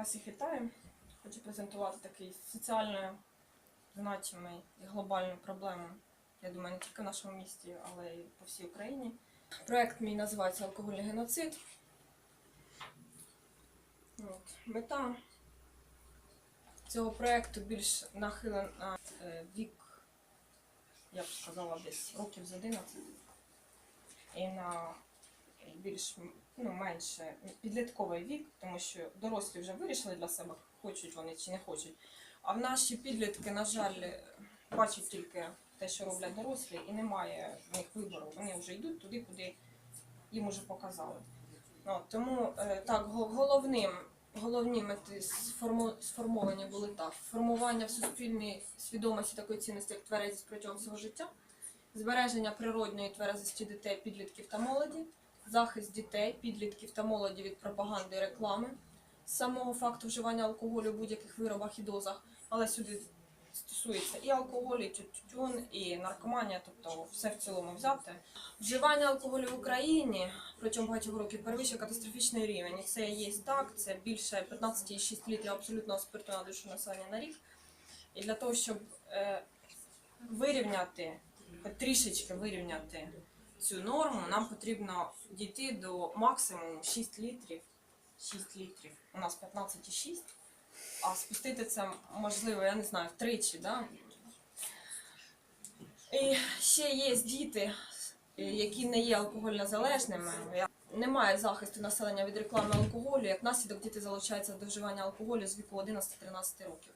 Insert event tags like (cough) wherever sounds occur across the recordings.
Я всіх вітаю. Хочу презентувати такий соціально значимий і глобальну проблему. Я думаю, не тільки в нашому місті, але й по всій Україні. Проект мій називається Алкогольний геноцид. От. Мета цього проекту більш нахилена на е, вік, я б сказала, десь років з 11 і на більш ну, менше підлітковий вік, тому що дорослі вже вирішили для себе, хочуть вони чи не хочуть. А в наші підлітки, на жаль, бачать тільки те, що роблять дорослі, і немає в них вибору. Вони вже йдуть туди, куди їм уже показали. Ну, тому е, так, головним, головні мети сформовані були так: формування в суспільній свідомості такої цінності, як тверезість протягом всього життя, збереження природньої тверезості дітей, підлітків та молоді, захист дітей, підлітків та молоді від пропаганди і реклами, самого факту вживання алкоголю в будь-яких виробах і дозах, але сюди стосується і алкоголю, і тютюн, і наркоманія, тобто все в цілому взяти. Вживання алкоголю в Україні протягом багатьох років перевищує катастрофічний рівень. І це є так, це більше 15,6 літрів абсолютного спирту на душу населення на рік. І для того, щоб е, вирівняти, трішечки вирівняти цю норму, нам потрібно дійти до максимуму 6 літрів. 6 літрів. У нас 15,6. А спустити це можливо, я не знаю, втричі, да? І ще є діти, які не є алкогольно залежними. Немає захисту населення від реклами алкоголю. Як наслідок діти залучаються до вживання алкоголю з віку 11-13 років.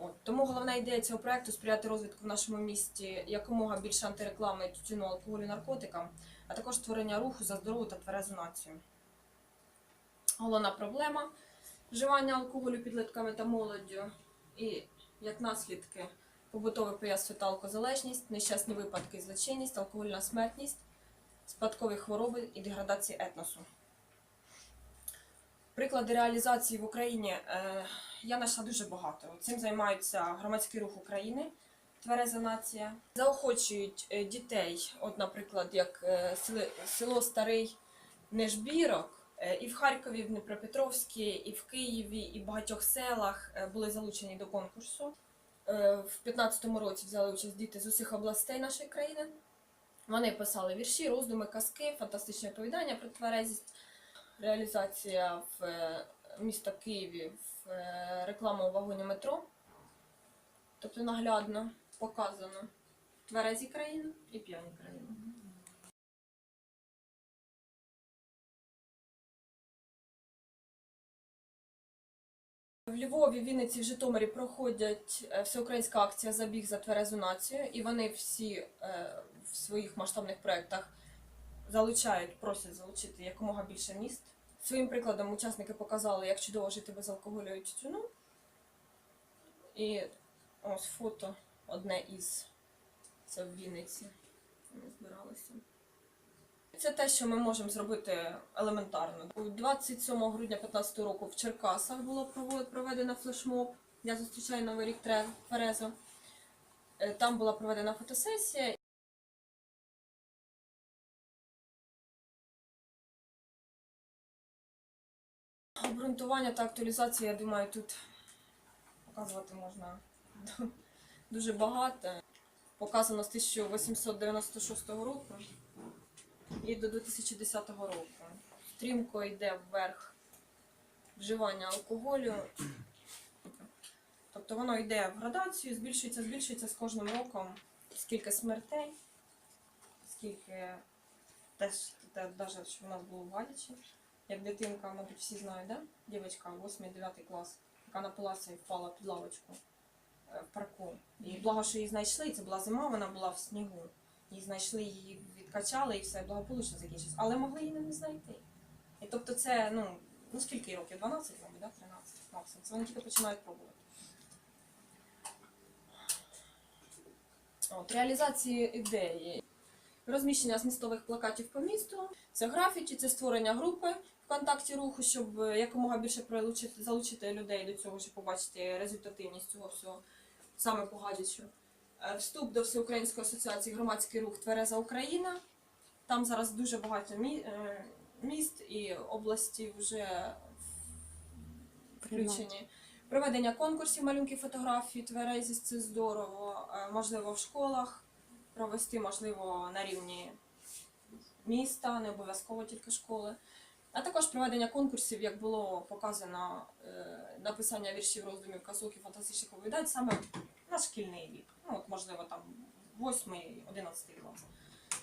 От. Тому головна ідея цього проекту сприяти розвитку в нашому місті якомога більше антиреклами тютюну, алкоголю, наркотикам, а також створення руху за здорову та тверезу націю. Головна проблема вживання алкоголю підлітками та молоддю і як наслідки побутове пияцтво та алкозалежність, нещасні випадки, злочинність, алкогольна смертність, спадкові хвороби і деградації етносу. Приклади реалізації в Україні е, я знайшла дуже багато. Цим займаються громадський рух України, Твереза нація. Заохочують е, дітей, от, наприклад, як е, село, Старий Нежбірок, і в Харкові, в Дніпропетровській, і в Києві, і в багатьох селах були залучені до конкурсу. В 15-му році взяли участь діти з усіх областей нашої країни. Вони писали вірші, роздуми, казки, фантастичні оповідання про тверезість, реалізація в е, місто Києві в е, рекламу в вагоні метро. Тобто наглядно показано тверезі країни і п'яні країни. В Львові, Вінниці, в Житомирі проходять е, всеукраїнська акція Забіг за тверезу націю, і вони всі в своїх масштабних проєктах залучають, просять залучити якомога більше міст. Своїм прикладом учасники показали, як чудово жити без алкоголю і тютюну. І ось фото одне із це в Вінниці. Ми збиралися. Це те, що ми можемо зробити елементарно. 27 грудня 2015 року в Черкасах було проведено флешмоб. Я зустрічаю новий рік Тверезо. Е, Там була проведена фотосесія. Обґрунтування та актуалізація, я думаю, тут показувати можна (laughs) дуже багато. Показано з 1896 року і до 2010 року. Стрімко йде вверх вживання алкоголю. Тобто воно йде в градацію, збільшується, збільшується з кожним роком. Скільки смертей, скільки теж те, даже, що в нас було в Гадячі. Як дитинка, мабуть, всі знають, да? Дівчинка, 8-9 клас, яка напилася і впала під лавочку е, в парку. І благо, що її знайшли, це була зима, вона була в снігу. Її знайшли, її відкачали і все благополучно закінчилось. Але могли її не знайти. І тобто це, ну, ну скільки років? 12, мабуть, да? 13 максимум. Це вони тільки починають пробувати. От, реалізації ідеї. Розміщення змістових плакатів по місту, це графіті, це створення групи в контакті руху, щоб е, якомога більше прилучити, залучити людей до цього, щоб побачити результативність цього всього саме по. Е, Вступ до Всеукраїнської асоціації громадський рух Твереза Україна. Там зараз дуже багато е, міст і області вже включені. Проведення конкурсів малюнків фотографій, тверезість це здорово. Можливо, в школах провести, можливо, на рівні міста, не обов'язково тільки школи. А також проведення конкурсів, як було показано, е, написання віршів, роздумів, казок і фантастичних оповідань саме на шкільний вік. Ну, от, можливо, там 8-11 клас.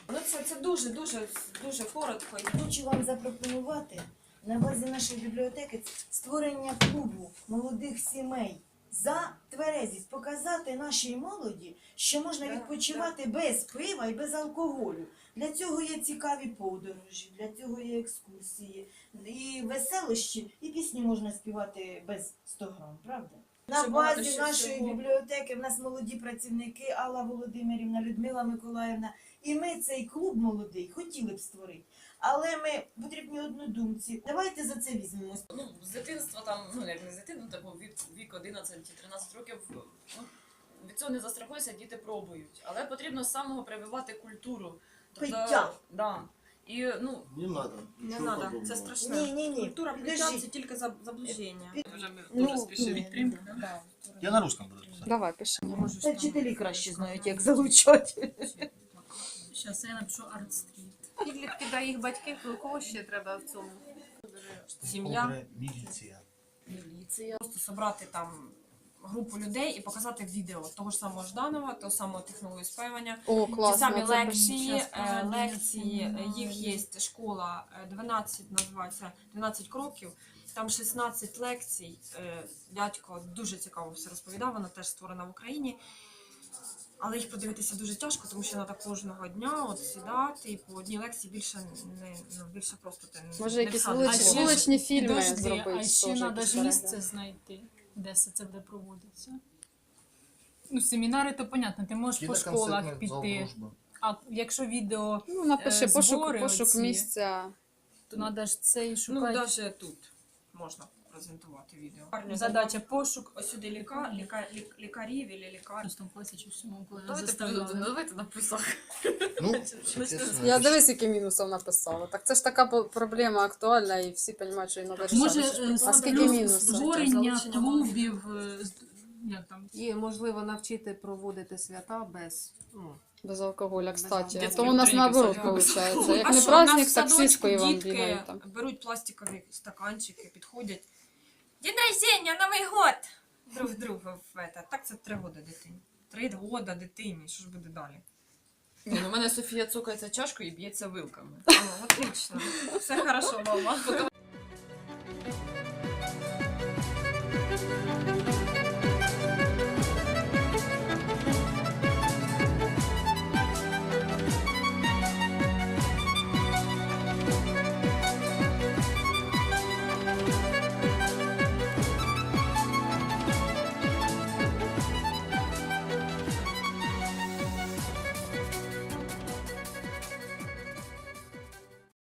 Ну, це, це дуже, дуже, дуже коротко. Хочу вам запропонувати на базі нашої бібліотеки створення клубу молодих сімей за тверезість, показати нашій молоді, що можна відпочивати без пива і без алкоголю. Для цього є цікаві подорожі, для цього є екскурсії, і веселощі, і пісні можна співати без 100 грам, правда? На базі нашої всього. бібліотеки в нас молоді працівники Алла Володимирівна, Людмила Миколаївна. І ми цей клуб молодий хотіли б створити. Але ми потрібні однодумці. Давайте за це візьмемось. Ну, з дитинства там, ну як не з дитинства, типу від вік 11-13 років, ну, від цього не застрахуєшся, діти пробують. Але потрібно з самого прививати культуру. Пиття. Да. І, ну, Не надо. Не треба, подобного. це страшне. Ні, ні, ні. Культура Підожди. пиття це тільки за- заблуждення. вже ми Ну, дуже спішимо ні, відкрити. да. Да. Я на русском буду писать. Давай, пиши. Я можу Це там- вчителі краще знають, як залучати. Зараз я напишу арт-стріт. Підлітки да їх батьків, кого ще треба в цьому? Сім'я. Милиция. Міліція. Просто собрати там групу людей і показати відео того ж самого Жданова, того самого технології спаювання. О, Ті класно. самі це лекції, е, лекції, е, їх є школа е, 12, називається 12 кроків. Там 16 лекцій. Е, Дядько дуже цікаво все розповідав, вона теж створена в Україні. Але їх подивитися дуже тяжко, тому що треба кожного дня от сідати і по одній лекції більше не ну, більше просто ти не Може, не якісь вулич... Ще ж- вуличні фільми Підожди, зробити. а ще теж треба якісь ж місце знайти, де все це буде проводитися. Ну, семінари, то понятно, ти можеш по школах зал піти. «Дружба». А якщо відео, Ну, напиши е, пошук, збори пошук оці. місця. то треба ж цей Ну, шукати. навіть тут можна презентувати відео. Задача пошук. Ось сюди ліка, ліка, лік- лікарів і лікар. Просто класі чи всьому, коли Давайте заставляли. давайте на плюсах. Ну, (laughs) Я Я дивись, які мінусів написала. Так це ж така проблема актуальна, і всі розуміють, що її треба Може, рішати. е, А скільки плюс мінусів? створення Залучення клубів, е, з- як там, І можливо навчити проводити свята без ну, Без алкоголя, кстати. Дітські то у нас наоборот виходить. Як А не праздник, садочку сіською вам дітки бігають там. беруть пластикові стаканчики, підходять. День рождения, Новий год! Друг друга в это. Так це три года дитині. Три года дитині, що ж буде далі? Ні, ну, у мене Софія цукається чашкою і б'ється вилками. О, отлично. Все хорошо, мама.